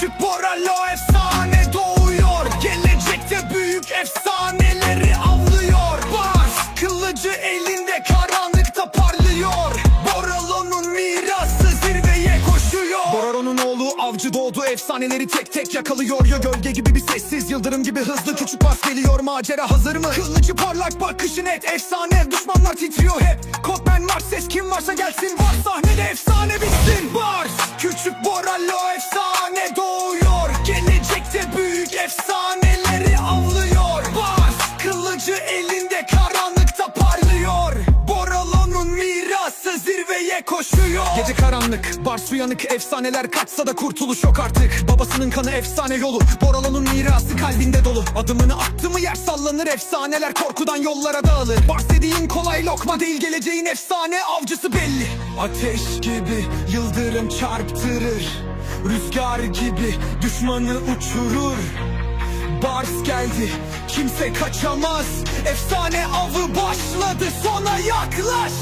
Küçük Boralo efsane doğuyor. Gelecekte büyük efsaneleri avlıyor. Bars kılıcı elinde karanlıkta parlıyor. Boralo'nun mirası zirveye koşuyor. Boralo'nun oğlu avcı doğdu efsaneleri tek tek yakalıyor. Ya gölge gibi bir sessiz yıldırım gibi hızlı küçük bas geliyor. Macera hazır mı? Kılıcı parlak bakışı net efsane. Düşmanlar titriyor hep. Kodman Mars ses kim varsa gelsin. Var sahnede efsane bitsin. Bars küçük Boralo efsane doğuyor zirveye koşuyor. Gece karanlık, Bars uyanık Efsaneler kaçsa da kurtuluş yok artık. Babasının kanı efsane yolu Boralo'nun mirası kalbinde dolu. Adımını attı mı yer sallanır Efsaneler korkudan yollara dağılır. Bars dediğin kolay lokma değil Geleceğin efsane avcısı belli. Ateş gibi yıldırım çarptırır Rüzgar gibi düşmanı uçurur. Bars geldi kimse kaçamaz Efsane avı başladı sona yaklaş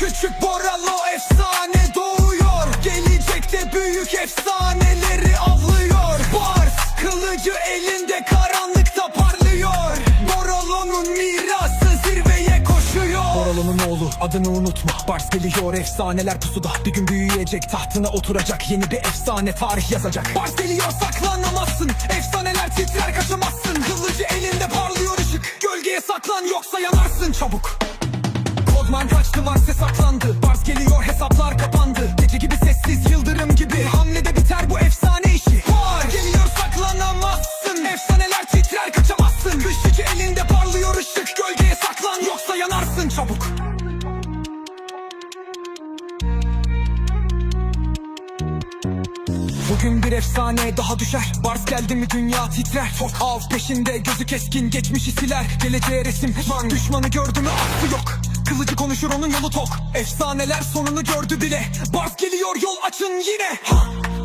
küçük Boralo efsane doğuyor. Gelecekte büyük efsaneleri avlıyor. Bars kılıcı elinde karanlıkta parlıyor. Boralo'nun mirası zirveye koşuyor. Boralo'nun oğlu adını unutma. Bars geliyor efsaneler pusuda. Bir gün büyüyecek tahtına oturacak. Yeni bir efsane tarih yazacak. Bars geliyor saklanamazsın. Efsaneler titrer kaçamazsın. Kılıcı elinde parlıyor ışık. Gölgeye saklan yoksa yanarsın. Çabuk Kodman kaçtı Mars'e saklandı. Bars geliyor hesaplar kapandı. Gece gibi sessiz yıldırım gibi. Hamlede biter bu efsane işi. Bars geliyor saklanamazsın. Efsaneler titrer kaçamazsın. Işıcı elinde parlıyor ışık. Gölgeye saklan yoksa yanarsın çabuk. Bugün bir efsane daha düşer. Bars geldi mi dünya titrer. Tok av peşinde gözü keskin geçmişi siler. Geleceğe resim man Düşmanı gördü mü Kılıcı konuşur onun yolu tok. Efsaneler sonunu gördü bile. Bars geliyor yol açın yine. Ha!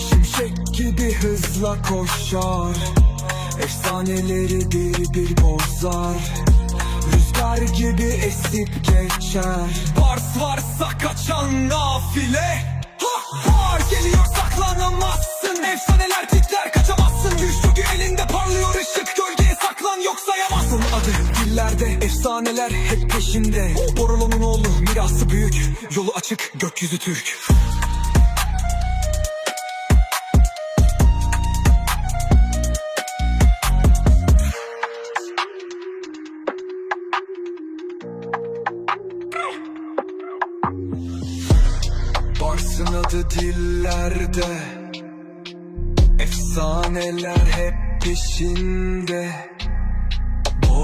Şimşek gibi hızla koşar. Efsaneleri bir bir bozar. Rüzgar gibi esip geçer. Bars varsa kaçan nafile. Ha! Var yamazsın Adı dillerde efsaneler hep peşinde. Borolo'nun oğlu mirası büyük Yolu açık gökyüzü Türk. Barsın adı dillerde. Efsaneler hep peşinde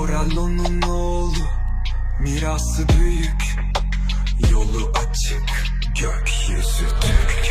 Boralo'nun oğlu. Mirası büyük. Yolu açık. Gökyüzü Türk